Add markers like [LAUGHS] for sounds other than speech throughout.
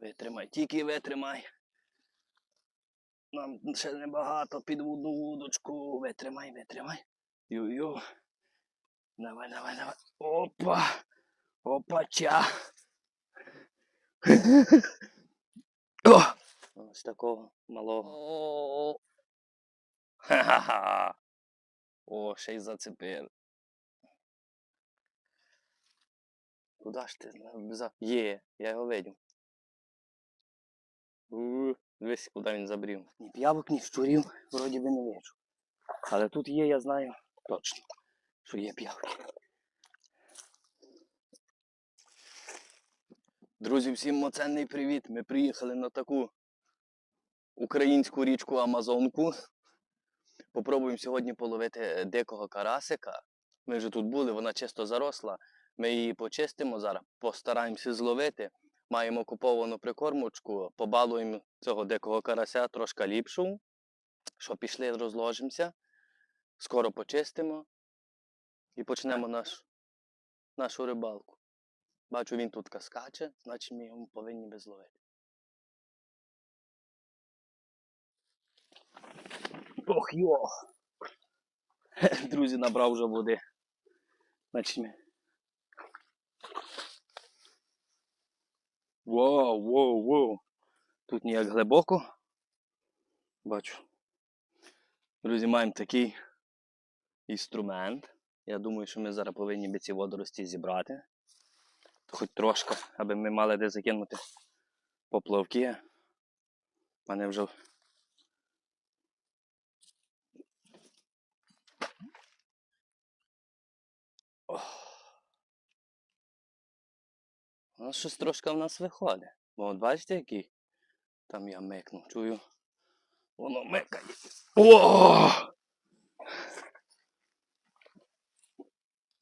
Витримай, тільки витримай. Нам ще небагато під одну вудочку. Витримай, витримай. Ю-ю. Давай, давай, давай. Опа. Опача. О! Ось такого малого. Ха-ха-ха. О, ще й зацепив. Куда ж ти? Є, я його видів. У, Дивись, куди він забрів. Ні п'явок, ні щурів, вроді би не вижу. Але тут є, я знаю точно, що є п'явки. Друзі, всім моценний привіт! Ми приїхали на таку українську річку Амазонку. Попробуємо сьогодні половити е, дикого карасика. Ми вже тут були, вона чисто заросла. Ми її почистимо зараз, постараємося зловити. Маємо куповану прикормочку, побалуємо цього дикого карася трошки ліпшу. Що пішли, розложимося. Скоро почистимо і почнемо наш, нашу рибалку. Бачу, він тут скаче, значить ми його повинні би зловити. Ох йо! [LAUGHS] Друзі, набрав вже води. Значить ми. Воу, воу, воу. Тут ніяк глибоко. Бачу. Друзі, маємо такий інструмент. Я думаю, що ми зараз повинні би ці водорості зібрати. Хоч трошки, аби ми мали де закинути поплавки. Мене вже. Ох. Ну, щось трошки в нас виходить. Бо от бачите, який там я микнув, чую. Воно микає. О!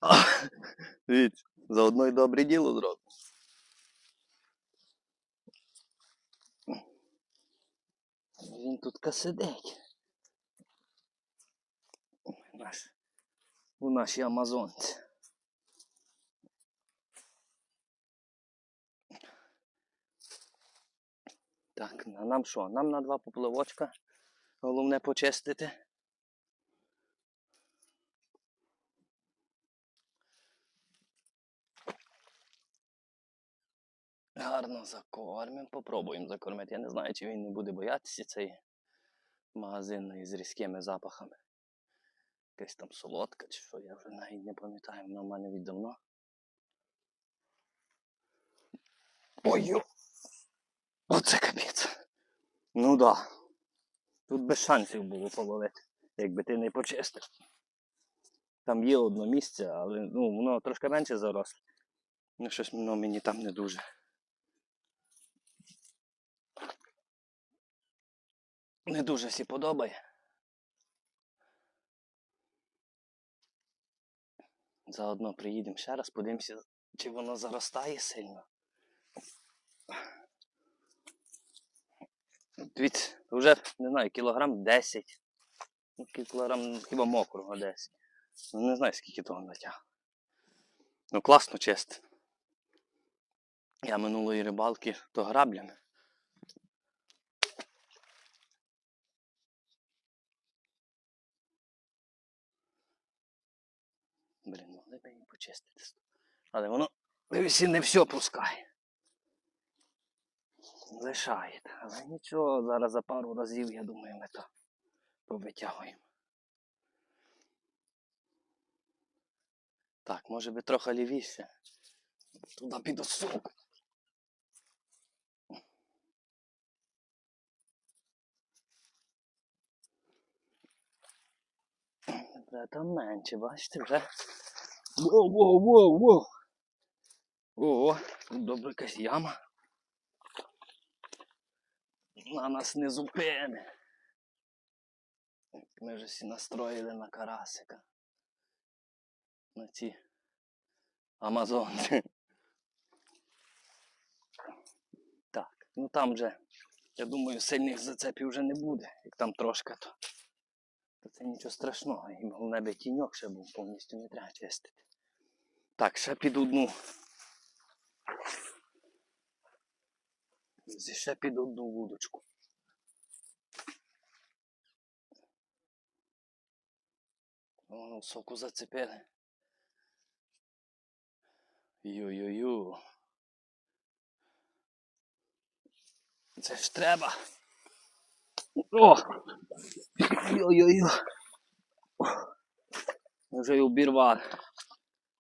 [LAUGHS] Дивіться, заодно й добре діло зробив. Він тут сидить. Наш, у нашій Амазонці. Так, а нам що? Нам на два попливочка. Головне почистити. Гарно закормимо, попробуємо закормити. Я не знаю, чи він не буде боятися цей магазин з різкими запахами. Якась там солодка чи що, я вже навіть не пам'ятаю, вона в мене віддавно. Ой! Оце капець. Ну да. Тут без шансів було половити, якби ти не почистив. Там є одне місце, але ну, воно трошки менше заросло. Ну щось воно мені там не дуже. Не дуже всі подобає. Заодно приїдемо ще раз, подивимося, чи воно заростає сильно. Дивіться, вже, не знаю, кілограм 10. Ну, кілограм хіба мокрого 10. Ну, не знаю, скільки того натяг. Ну, класно чисто. Я минулої рибалки то граблями. Блін, могли б її почистити. Але воно не все пускає. Лишає. Але нічого, зараз за пару разів, я думаю, ми то повитягуємо. Так, може би трохи лівіше. Туди піду сук. Вже там менше, бачите, вже. Воу, воу, воу, воу. О, тут добре якась яма. На нас не зупине. Ми вже всі настроїли на карасика. На ці Амазонці. Так, ну там вже, я думаю, сильних зацепів вже не буде. Як там трошки, то, то це нічого страшного. І головне би тіньок ще був повністю не треба чистити. Так, ще під одну. Ще під одну вудочку. О, соку зацепили. Ю-ю-ю. Це ж треба. О! Йо-йо-йо. Вже й обірвав.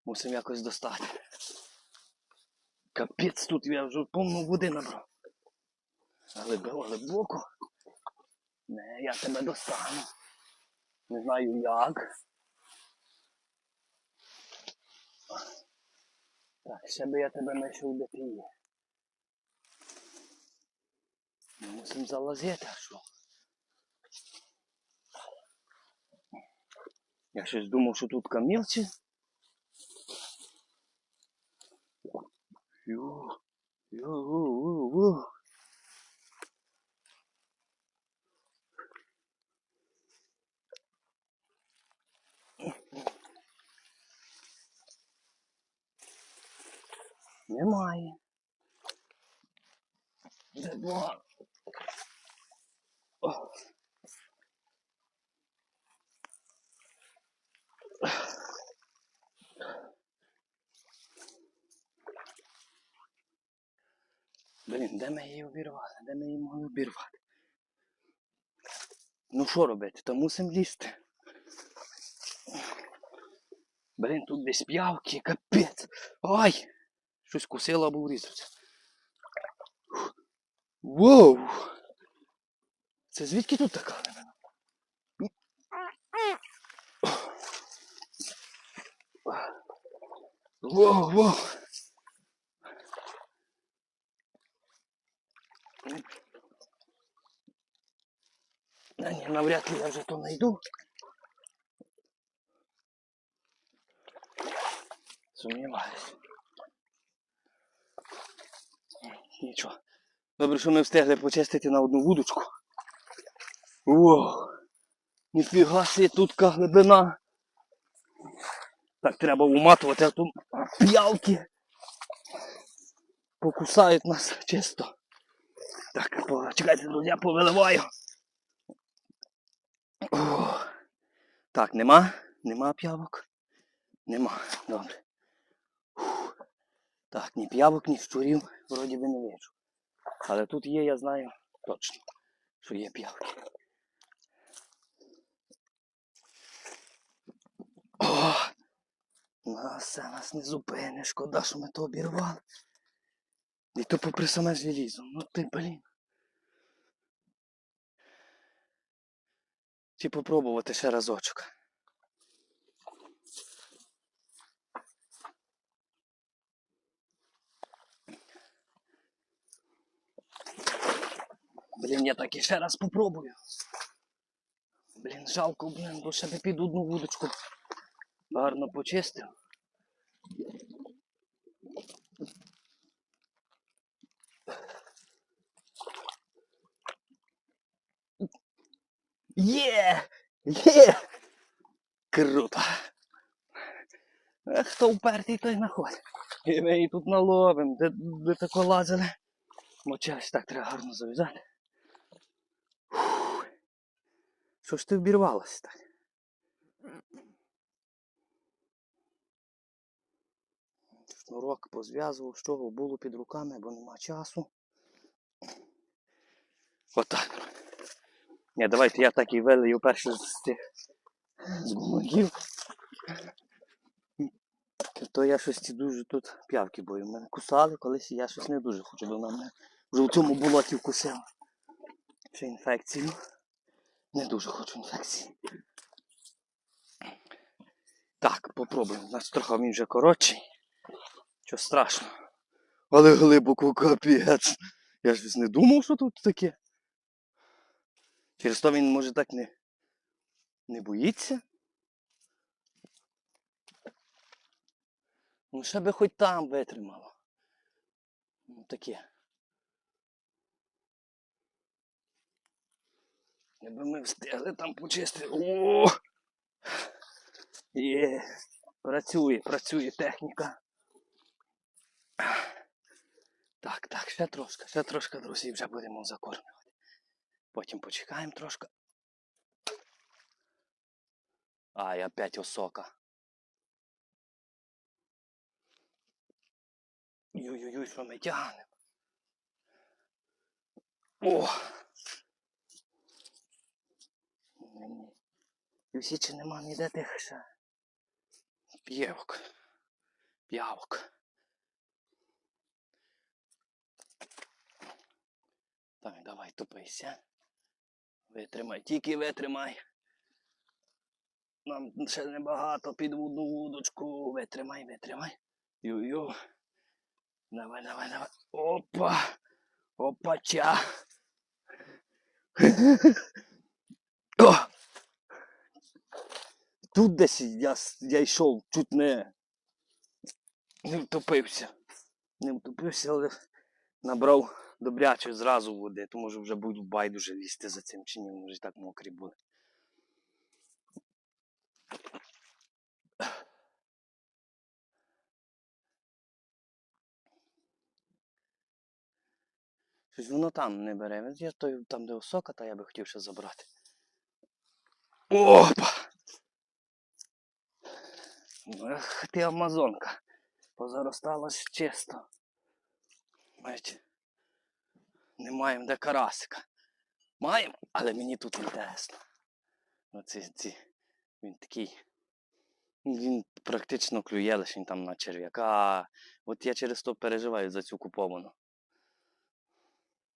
Мусимо якось достати. Капець тут я вже повну води набрав. Глибоко, глибоко. Не, я тебе достану. Не знаю як. Так, ще би я тебе знайшов де ти є. Ми мусимо залазити, а що? Я щось думав, що тут камілці. Ю, ю, ю, ю. Немає. Блін, де ми її обірвали? Де ми її могли обірвати? Ну що робити? Та мусимо лізти. Блін, тут десь п'явки, капець. Ай! Щось кусило або врізався. Воу! Це звідки тут така? Воу, воу! Да ні, навряд ли я вже то знайду. Сумніваюсь. Нічого. Добре, що ми встигли почистити на одну вудочку. О, ніфіга собі тут глибина. Так треба уматувати, а то п'явки покусають нас чисто. Так, чекайте, друзі, я повиливаю. О, так, нема? Нема п'явок? Нема. Добре. Так, ні п'явок, ні щурів, вроді би не вижу. Але тут є, я знаю точно, що є п'явки. О! Нас нас не зупини, шкода, що ми то обірвали. І то попри саме желізо. Ну ти, блін. Чи попробувати ще разочок. Блін, я так і ще раз попробую. Блін, жалко, блін, бо ще би під одну вудочку гарно почистив. Є! Є! Круто! Хто впертий, той знаходить. І ми її тут наловимо, де, де тако лазили. Мочась так треба гарно зав'язати. Що ж ти обірвалася так? Шнурок позв'язував, з чого було під руками, бо нема часу. Отак. Ні, давайте я так і вилию перше з тих з гумаків. То я щось ці дуже тут п'явки бою. Мене кусали колись, і я щось не дуже хочу, бо вона мене вже в цьому болоті вкусила. Ще інфекцію. Не дуже хочу інфекції. Так, попробуємо. У нас трохи він вже коротший. Що страшно. Але глибоко капець. Я ж не думав, що тут таке. Через то він може так не, не боїться. Ну, ще би хоч там витримало. Ну таке. Якби ми встигли там почистити. О! Є. Працює, працює техніка. Так, так, ще трошки, ще трошки, друзі, вже будемо закормлювати. Потім почекаємо трошки. Ай, опять осока. Ой-ой-ой, що ми тягнемо. О! І всі чи нема ніде тих ще. П'євок. П'явок. Так, давай тупися. Витримай, тільки витримай. Нам ще небагато під одну вудочку. Витримай, витримай. Ю-ю. Давай, давай, давай. Опа! Опача! [LAUGHS] О! Тут десь я, я йшов, чуть не, не втопився. Не втопився, але набрав добряче зразу води, то може вже буду байдуже лізти за цим чи ні, вони вже так мокрі були. Щось воно там не бере. Я той, там, де осока, та я би хотів ще забрати. Опа! Ех, ти амазонка. Позаросталась чисто. Бачите, не маємо де карасика. Маємо, але мені тут інтересно. Оці, ці, він такий. Він практично клює лише там на черв'яка. От я через то переживаю за цю куповану.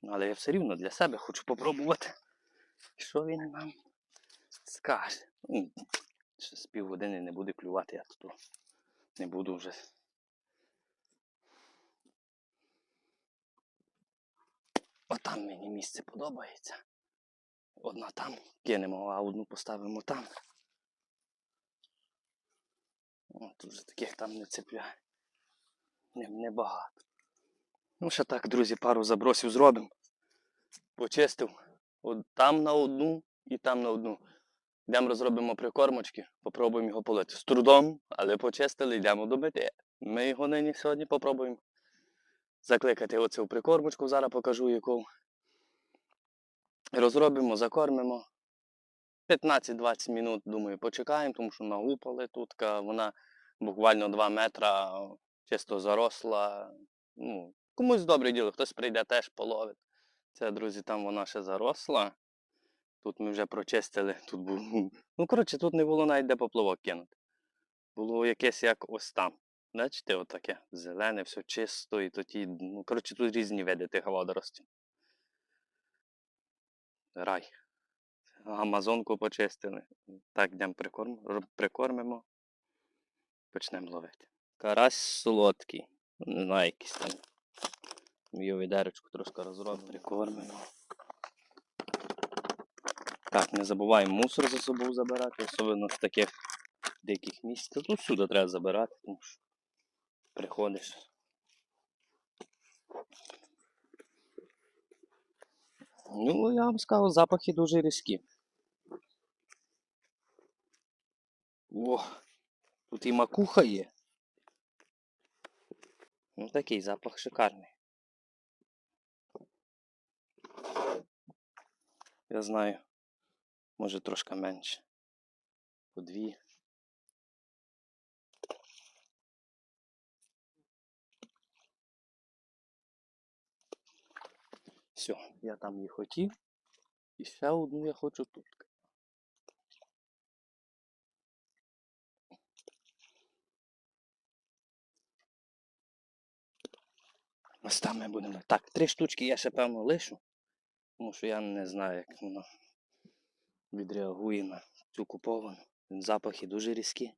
Але я все рівно для себе хочу попробувати. Що він нам скаже. Ще з півгодини не буде клювати, я тут не буду вже. Отам мені місце подобається. Одна там кинемо, а одну поставимо там. О, тут таких там не цепляє. Не, небагато. Ну, ще так, друзі, пару забросів зробимо. Почистив. От там на одну і там на одну. Йдемо розробимо прикормочки, попробуємо його полити. З трудом, але почистили, йдемо добити. Ми його нині сьогодні попробуємо закликати оцю прикормочку, зараз покажу яку. Розробимо, закормимо. 15-20 минут, думаю, почекаємо, тому що нагупали тут. Вона буквально 2 метра чисто заросла. Ну, комусь добре діло, хтось прийде теж половить. Це, друзі, там вона ще заросла. Тут ми вже прочистили. Тут був. [LAUGHS] Ну, коротше, тут не було навіть де поплавок кинути. Було якесь як ось там. Бачите, отаке. Зелене, все чисто, і тоді, ну, коротше, тут різні види тих водоростей. Рай. Амазонку почистили. Так, йдемо прикорм... прикормимо. Почнемо ловити. Карась солодкий. Не знаю, якийсь там. Його відерочку трошки розробимо, прикормимо. Так, не забуваємо мусор за собою забирати, особливо з таких диких місць. Та Тут сюди треба забирати, тому що приходиш. Ну, я вам скажу, запахи дуже різкі. О, тут і макуха є. Ну такий запах шикарний. Я знаю, може трошки менше. По дві. Все, я там її хотів. І ще одну я хочу тут. Ось там ми будемо. Так, три штучки я ще певно лишу. Тому що я не знаю, як воно відреагує на цю куповану. Запахи дуже різкі.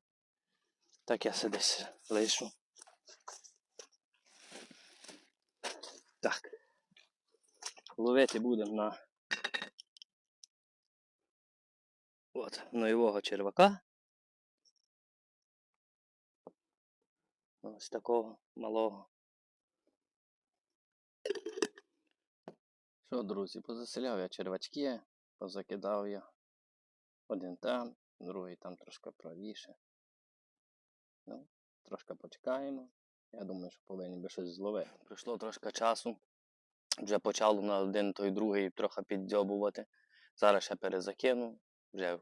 Так я все десь лишу. Так. Ловити будемо на от, нового червака. Ось такого малого. Що, друзі, позаселяв я червачки, позакидав я. Один там, другий там трошки правіше. Ну, трошки почекаємо Я думаю, що повинні би щось зловити. Пройшло трошки часу. Вже почало на один той другий трохи піддьобувати. Зараз ще перезакину. Вже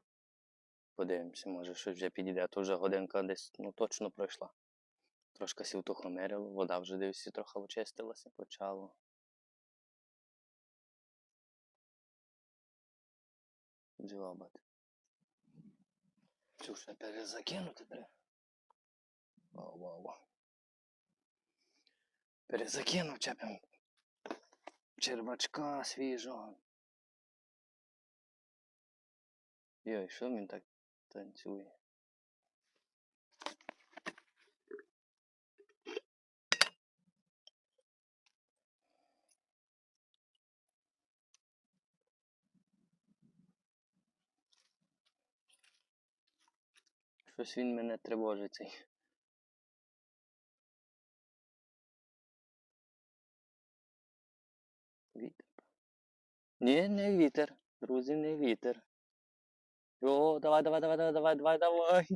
подивимося, може щось вже підійде. То вже годинка десь ну, точно пройшла. Трошки сів тухомирило, вода вже дивився, трохи очистилася, почало. Дзьобати. Цю ще перезакинути треба. Вау, вау, вау. Перезакинув чепем. Червачка свіжого. Йой, що він так танцює? Щось він мене тривожить цей. Вітер. Ні, не вітер. Друзі, не вітер. О, давай, давай, давай, давай, давай, давай, давай.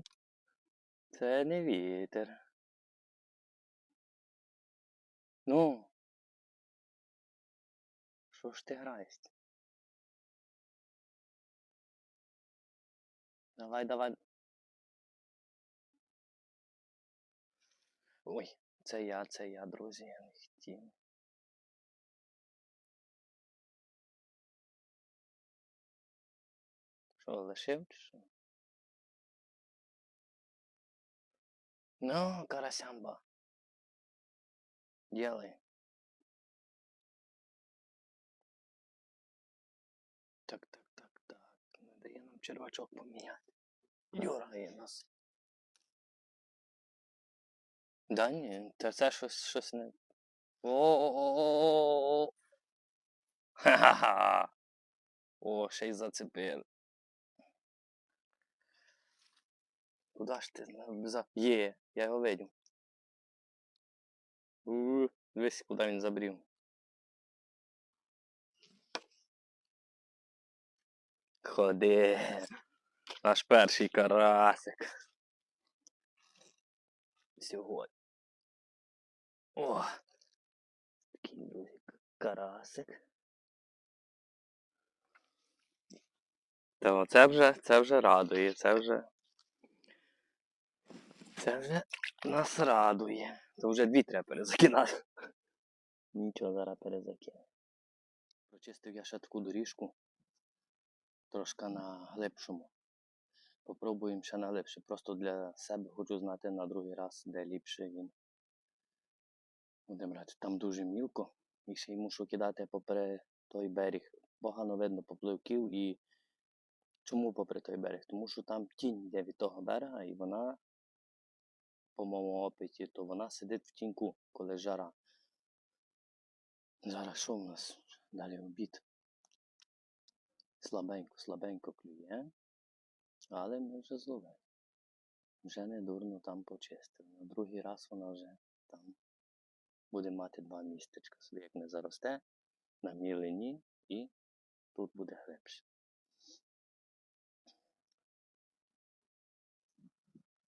Це не вітер. Ну. Що ж ти граєш? Давай, давай. Ой, це я, це я, друзі, я не хотів. Що, лишив чи що? Ну, карасямба. Делай. Так, так, так, так. Не дає нам червачок поміняти. Дюрає нас. Да ні, та це щось, щось не. О-о-о-о-о-о. Ха-ха-ха. О, ще й зацепили. Куда ж ти за... Є, я його видів. Дивись, куди він забрів. Ходи. Наш перший карасик. Сьогодні. О! Такий друзі карасик. Та оце вже, це вже радує, це вже. Це вже нас радує. Це вже дві треба перезакинати. [LAUGHS] Нічого, зараз перезакину. Прочистив я ще таку доріжку. Трошки на глибшому. Попробуємо ще на глибше. Просто для себе хочу знати на другий раз, де ліпше він. Будемо брати. Там дуже мілко. І ще й мушу кидати попри той берег. Погано видно попливків і чому попри той берег? Тому що там тінь йде від того берега і вона по моєму опиті, то вона сидить в тіньку, коли жара. Зараз що в нас? Далі обід. Слабенько, слабенько клює. Але ми вже зловили. Вже не дурно там почистили. На другий раз вона вже там буде мати два містечка. Собі як не заросте, на мілині і тут буде глибше.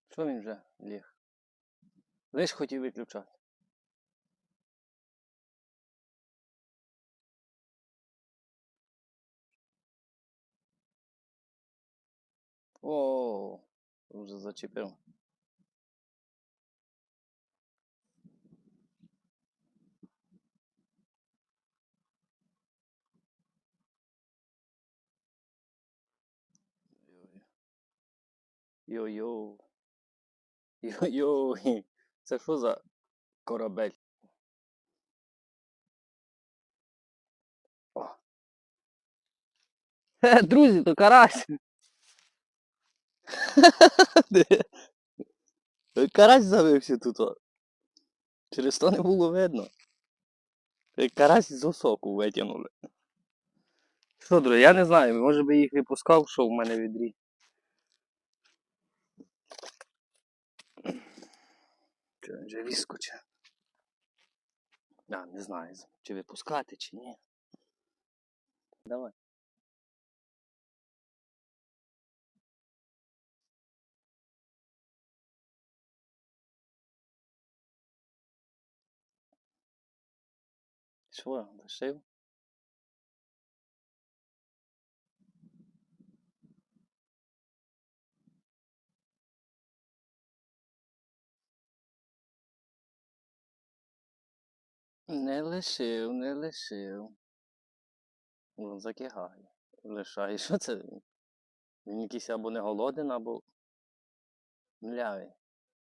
Що він вже ліг? Лиш хотів виключати. О, вже зачепив. Йо-йо. Йо-йо. [LAUGHS] Це що за корабель? О. Хе, друзі, то карась. [LAUGHS] Карась завився тут. о. Через то не було видно. Карась з осоку витягнули. Що, друзі, я не знаю, може би їх випускав, що в мене відрі. Če vem, že viskoče. Ja, не знаю, чи випускати, чи ні. Давай. Що, лишив? Не лишив, не лишив. Він закигає. Лишає. [LAUGHS] Що це? він? Він якийсь або не голоден, або млявий.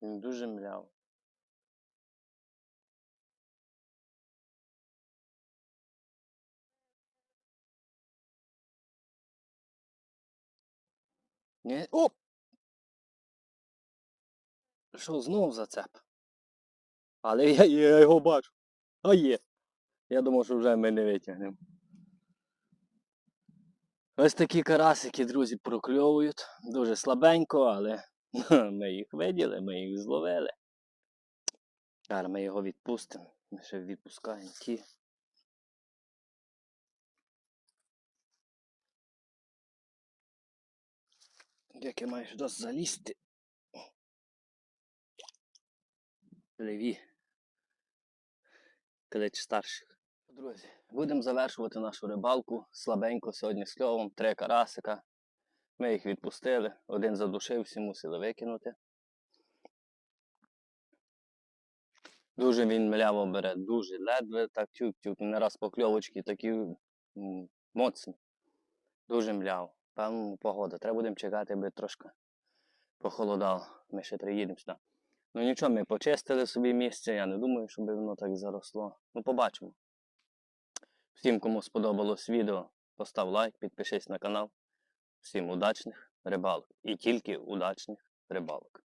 Він дуже млявий. Ні. О! Що, знов зацеп? Але я, я його бачу. А є. Я думав, що вже ми не витягнемо. Ось такі карасики, друзі, прокльовують. Дуже слабенько, але [LAUGHS] ми їх виділи, ми їх зловили. Зараз ми його відпустимо. Ми ще відпускаємо ті. Як я маю сюди залізти? Леві. Клич старших. Друзі, будемо завершувати нашу рибалку. Слабенько сьогодні з кльовом. Три карасика. Ми їх відпустили. Один задушився, мусили викинути. Дуже він мляво бере, дуже ледве так тюк-тюк. Не раз покльовочки такі моцні. Дуже мляво. Певно, погода. Треба будемо чекати, аби трошки похолодало. Ми ще приїдемо сюди. Ну нічого, ми почистили собі місце. Я не думаю, щоб воно так заросло. Ну, побачимо. Всім, кому сподобалось відео, постав лайк, підпишись на канал. Всім удачних рибалок. І тільки удачних рибалок.